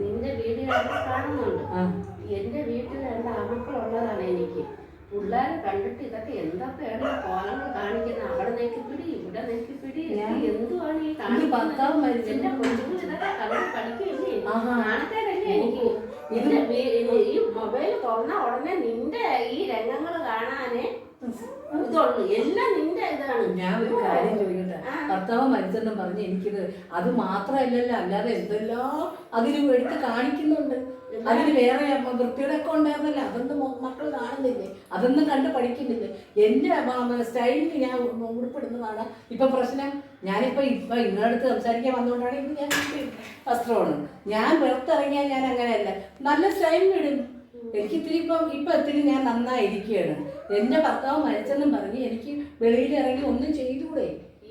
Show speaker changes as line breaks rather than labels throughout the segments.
നിന്റെ വീഡിയോ കാണുന്നുണ്ട്. എന്റെ വീട്ടിൽ രണ്ട് ആമക്കളുള്ളതാണ് എനിക്ക്. പിള്ളേരെ കണ്ടിട്ട് ഇതൊക്കെ എന്തൊക്കെയാണ് കോലങ്ങൾ കാണിക്കുന്നത് അവിടെ നെക്കി പിടി ഇവിടെ നെക്കി പിടി. എന്തുവാണ് ഈ കാണിക്കുന്നത്? എന്റെ ഇതൊക്കെ കണ്ട് എനിക്ക്? ഈ മൊബൈൽ തുറന്ന ഉടനെ നിന്റെ ഈ രംഗങ്ങൾ കാണാനേ ഇതുള്ളൂ. എല്ലാം നിന്റെ ഇതാണ്.
ഞാൻ ഒരു കാര്യം ചോദിക്കട്ടെ. ഭർത്താവ് മരിച്ചെന്നും പറഞ്ഞ് എനിക്കിത് അത് മാത്രമല്ലല്ലോ അല്ലാതെ എന്തെല്ലാം അതിലും എടുത്ത് കാണിക്കുന്നുണ്ട്. അതിന് വേറെ വൃത്തിയുടെ ഒക്കെ ഉണ്ടായിരുന്നല്ലോ. അതൊന്നും മക്കൾ കാണുന്നില്ലേ? അതൊന്നും കണ്ട് പഠിക്കുന്നില്ലേ? എന്റെ സ്റ്റൈലിന് ഞാൻ ഉൾപ്പെടുന്നതാണ് ഇപ്പൊ പ്രശ്നം ഞാനിപ്പോ ഇപ്പൊ നിങ്ങളടുത്ത് സംസാരിക്കാൻ വന്നുകൊണ്ടാണ് ഇത് ഞാൻ വസ്ത്രമാണ്. ഞാൻ പുറത്തിറങ്ങിയാൽ ഞാൻ അങ്ങനെയല്ല. നല്ല സ്റ്റൈലിന് ഇടും എനിക്ക് ഇത്തിരി ഇപ്പം ഇപ്പൊ ഇത്തിരി ഞാൻ നന്നായിരിക്കുകയാണ്. എന്റെ ഭർത്താവ് മരിച്ചെന്നും പറഞ്ഞ് എനിക്ക് വെളിയിൽ ഇറങ്ങി ഒന്നും ചെയ്തുകൂടെ?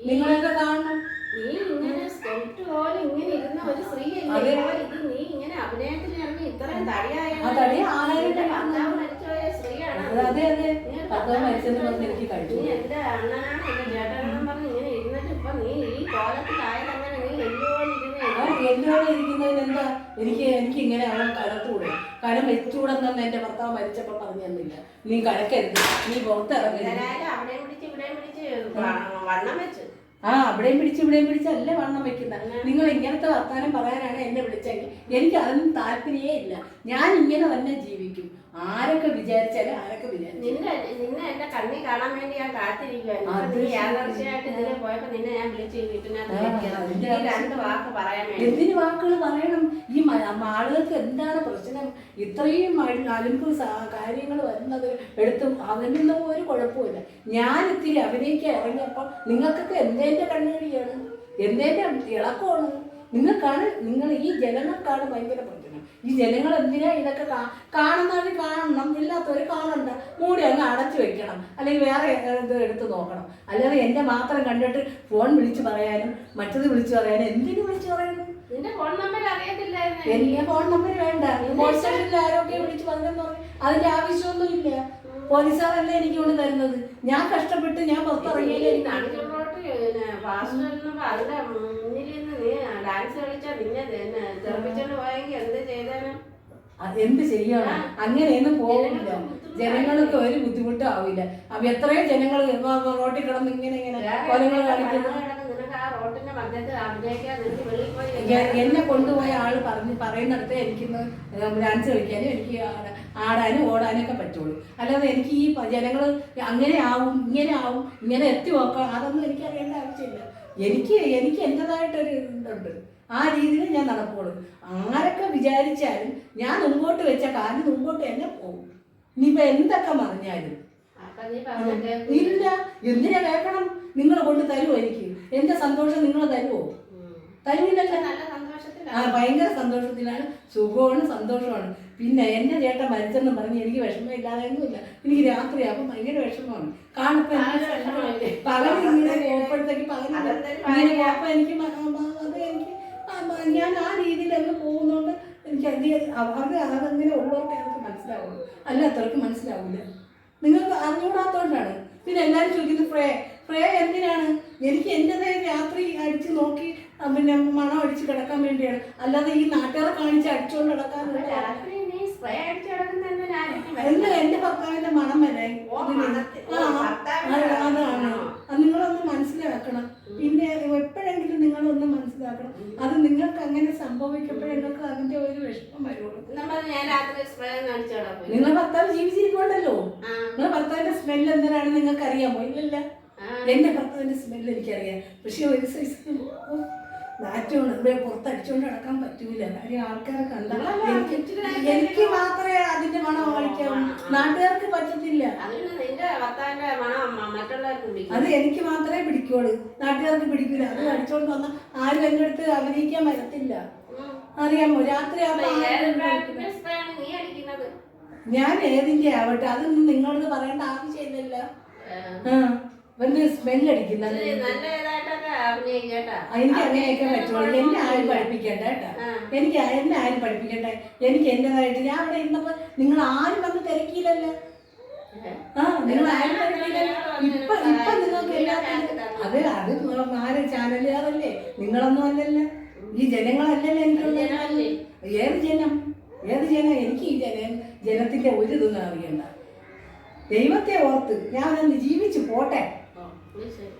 നിങ്ങളൊക്കെ കാണണം
നീ ഇങ്ങനെ സ്കെൽറ്റ് പോലെ ഇങ്ങനെ ഇരുന്ന ഒരു സ്ത്രീ
അതെ.
ഇത് നീ ഇങ്ങനെ അഭിനയത്തിൽ ഇറങ്ങി ഇത്രയും തടിയായ. ഭർത്താവ് മരിച്ചുപോയ സ്ത്രീയാണ്.
അത് അതെ ഭർത്താവ് മരിച്ചെന്ന് പറഞ്ഞ് എനിക്ക് കഴിച്ചു
നീ എന്റെ അണ്ണനാണ് എന്റെ ചേട്ടനാണെന്ന് പറഞ്ഞ് ഇങ്ങനെ ഇരുന്നിട്ട് ഇപ്പൊ നീ ഈ കോലത്തിലായത് അങ്ങനെ നീ എല്ലുപോലെ ഇരുന്ന്
എന്നോട് ഇരിക്കുന്നതിന് എന്താ എനിക്ക് എനിക്ക് ഇങ്ങനെ അവൻ കടത്തൂടെ കരം തന്നെ എന്റെ ഭർത്താവ് മരിച്ചപ്പോ പറഞ്ഞു തന്നില്ല. നീ കരക്കരുത്. നീ പുറത്തിറങ്ങരുത്
ഇവരായാലും അവിടെയും പിടിച്ച് ഇവിടെയും പിടിച്ച് വ- വണ്ണം വെച്ച്.
ആ അവിടെയും പിടിച്ച് ഇവിടെയും പിടിച്ചല്ല വണ്ണം വെക്കുന്ന? നിങ്ങൾ ഇങ്ങനത്തെ വർത്താനം പറയാനാണ് എന്നെ വിളിച്ചെങ്കിൽ എനിക്ക് അതൊന്നും താല്പര്യമേ ഇല്ല. ഞാൻ ഇങ്ങനെ തന്നെ ജീവിക്കും. ആരൊക്കെ വിചാരിച്ചാലും ആരൊക്കെ വിചാരിച്ചു
നിന്നെ നിന്നെ എന്റെ കണ്ണി കാണാൻ വേണ്ടി ഞാൻ കാത്തിരിക്കുവായിരുന്നു നീ. യാദർശയായിട്ട് ഇതിലെ പോയപ്പോ നിന്നെ ഞാൻ വിളിച്ച് വീട്ടിനകത്ത് രണ്ട് വാക്ക് പറയാൻ വേണ്ടി.
എന്തിന് വാക്കുകൾ പറയണം? ഈ ആളുകൾക്ക് എന്താണ് പ്രശ്നം? ഇത്രയും അലുമ്പ് കാര്യങ്ങൾ വരുന്നത് എടുത്തും അവനുള്ള ഒരു കുഴപ്പമില്ല ഞാൻ ഇത്തിരി അഭിനയിക്കാൻ ഇറങ്ങിയപ്പോൾ നിങ്ങൾക്കൊക്കെ എന്തേന്റെ കണ്ണുകടിയാണ് എന്തേന്റെ ഇളക്കമാണ്? നിങ്ങൾക്കാണ് നിങ്ങൾ ഈ ജനങ്ങൾക്കാണ് ഭയങ്കര പ്രശ്നം ഈ ജനങ്ങൾ എന്തിനാ ഇതൊക്കെ കാണുന്നവർ കാണണം ഇല്ലാത്തവർ കാണണ്ട. മൂടി അങ്ങ് അടച്ചു വെക്കണം. അല്ലെങ്കിൽ വേറെ ഇത് എടുത്ത് നോക്കണം. അല്ലാതെ എന്റെ മാത്രം കണ്ടിട്ട് ഫോൺ വിളിച്ച് പറയാനും മറ്റത് വിളിച്ച് പറയാനും എന്തിനു വിളിച്ച് പറയുന്നു?
നിന്റെ ഫോൺ നമ്പർ അറിയത്തില്ലായിരുന്നു.
എന്റെ ഫോൺ നമ്പർ വേണ്ട. പോലീസ് സ്റ്റേഷനിൽ ആരൊക്കെ വിളിച്ച് പറഞ്ഞെന്ന് അതിന്റെ അതിന്റെ ആവശ്യമൊന്നുമില്ല. പോലീസുകാരല്ലേ എനിക്ക് കൊണ്ട് തരുന്നത്? ഞാൻ കഷ്ടപ്പെട്ട് ഞാൻ പുറത്തിറങ്ങിയാലേ
അതിന്റെ നീ ഡാൻസ് കളിച്ചാ നിന്നെ തന്നെ തെറിപ്പിച്ചോണ്ട് പോയെങ്കിൽ എന്ത്
എന്ത് ചെയ്യണം അങ്ങനെയൊന്നും പോകില്ല ജനങ്ങൾക്ക് ഒരു ബുദ്ധിമുട്ടും ആവില്ല. അപ്പൊ എത്രയോ ജനങ്ങൾ റോട്ടിൽ കിടന്ന് ഇങ്ങനെ ഇങ്ങനെ കൊലങ്ങൾ കാണിക്കുന്നു.
മധ്യത്തിൽ അഭിനയിക്കാൻ വെളിയിൽ പോയി
എന്നെ കൊണ്ടുപോയ ആൾ പറഞ്ഞ് പറയുന്നിടത്ത് എനിക്കിന്ന് ഡാൻസ് കളിക്കാനും എനിക്ക് ആട- ആടാനും ഓടാനും ഒക്കെ പറ്റുള്ളൂ. അല്ലാതെ എനിക്ക് ഈ ജനങ്ങൾ അങ്ങനെ ആവും ഇങ്ങനെ ആവും ഇങ്ങനെ എത്തി നോക്കാം അതൊന്നും എനിക്ക് അറിയേണ്ട ആവശ്യമില്ല. എനിക്ക് എനിക്ക് എന്റെതായിട്ടൊരു ഇതുണ്ട്. ആ രീതിയിൽ ഞാൻ നടക്കുള്ളൂ. ആരൊക്കെ വിചാരിച്ചാലും ഞാൻ മുമ്പോട്ട് വെച്ച കാര്യം മുമ്പോട്ട് എന്നെ പോകും ഇനിയിപ്പോൾ എന്തൊക്കെ
മറിഞ്ഞാലും.
ഇല്ല എന്തിനാ കേൾക്കണം നിങ്ങളെ കൊണ്ട് തരുമോ എനിക്ക്? എന്റെ സന്തോഷം നിങ്ങൾ തരുമോ
തരുന്നില്ല
ആ ഭയങ്കര സന്തോഷത്തിലാണ്. സുഖമാണ് സന്തോഷമാണ്. പിന്നെ എന്റെ ചേട്ടൻ മരിച്ചെന്ന് പറഞ്ഞ് എനിക്ക് വിഷമം ഇല്ലാതെയൊന്നുമില്ല എനിക്ക് രാത്രിയാകുമ്പോൾ ഭയങ്കര വിഷമമാണ്. കാണുമ്പോൾ
പകൽ വിഷമമില്ലേ?
പകൽ ഇങ്ങനെ പോകുമ്പോഴത്തേക്ക് പകൽ
അതെന്തായാലും
എനിക്ക് അത് എനിക്ക് ഞാൻ ആ രീതിയിൽ അങ്ങ് പോകുന്നതുകൊണ്ട് എനിക്ക് അധികം അവർക്ക് അതങ്ങനെ ഉള്ളവർക്ക് അവർക്ക് മനസ്സിലാവുള്ളൂ. അല്ലാത്തവർക്ക് മനസ്സിലാവില്ല നിങ്ങൾക്ക് അറിഞ്ഞുകൂടാത്തോണ്ടാണ് പിന്നെ എല്ലാവരും ചോദിക്കുന്നത് ഫ്രേ എന്തിനാണ്? എനിക്ക് എന്റെതായ രാത്രി അടിച്ച് നോക്കി പിന്നെ മണം അടിച്ച് കിടക്കാൻ വേണ്ടിയാണ്. അല്ലാതെ ഈ നാട്ടുകാരെ കാണിച്ച് അടിച്ചുകൊണ്ട് കിടക്കാനുള്ള
കിടക്കുന്നതിനായിരിക്കും
എന്റെ ഭർത്താവിന്റെ മണം വരെ. അതാണ്. നിങ്ങളൊന്ന് മനസ്സിലാക്കണം. പിന്നെ എപ്പോഴെങ്കിലും നിങ്ങളൊന്ന് മനസ്സിലാക്കണം. അത് നിങ്ങൾക്ക് അങ്ങനെ സംഭവിക്കുമ്പോൾ നിങ്ങൾക്ക് അതിന്റെ ഒരു വിഷമം വരുള്ളൂ. നിങ്ങളെ ഭർത്താവ്
ജീവിച്ചിരിക്കണ്ടല്ലോ
നിങ്ങളെ ഭർത്താവിന്റെ സ്മെല്ല് എന്തിനാണ് നിങ്ങൾക്ക് അറിയാമോ ഇല്ലല്ല. എന്റെ ഭർത്താവിന്റെ സ്മെല്ല് എനിക്കറിയാം. പക്ഷെ ഒരു സൈസ് നാറ്റമാണ് ഇവിടെ പുറത്തടിച്ചുകൊണ്ട് നടക്കാൻ പറ്റൂല. കാര്യം ആൾക്കാരെ
കണ്ട
എനിക്ക് മാത്രമേ അതിന്റെ മണം വായിക്കാവൂ നാട്ടുകാർക്ക് പറ്റത്തില്ല. അത് എനിക്ക് മാത്രമേ പിടിക്കുള്ളൂ. നാട്ടുകാർക്ക് പിടിക്കില്ല അത് അടിച്ചോണ്ട് വന്ന ആരും എന്റെ അടുത്ത് അഭിനയിക്കാൻ വരത്തില്ല. അറിയാമോ? രാത്രി ഞാൻ ഏതിന്റെ ആവട്ടെ? അതൊന്നും നിങ്ങളോട് പറയേണ്ട ആവശ്യമില്ലല്ല.
നല്ല ഇതായിട്ടൊക്കെ
എനിക്ക് അങ്ങനെയൊക്കെ പറ്റുള്ളൂ. എന്നെ ആരും പഠിപ്പിക്കണ്ട കേട്ടോ. എനിക്ക് എന്നെ ആരും പഠിപ്പിക്കട്ടെ എനിക്ക് എന്റേതായിട്ട് ഞാൻ അവിടെ ഇരുന്നപ്പോ നിങ്ങൾ ആരും വന്ന് തിരക്കിയില്ലല്ലോ. ആ നിങ്ങൾ ആരും ഇപ്പൊ ഇപ്പൊ നിങ്ങൾക്ക് എല്ലാത്തിനും അത് അത് ആര് ചാനലുകാരല്ലേ? നിങ്ങളൊന്നും അല്ലല്ലോ. ഈ ജനങ്ങളല്ലല്ലോ എനിക്കുള്ളത്.
ജനമല്ലേ?
ഏത് ജനം? ഏത് ജനം? എനിക്ക് ഈ ജന ജനത്തിന്റെ ഒരു ഇതൊന്നും അറിയണ്ട. ദൈവത്തെ ഓർത്ത് ഞാൻ ഒന്ന് ജീവിച്ചു പോട്ടെ.
没事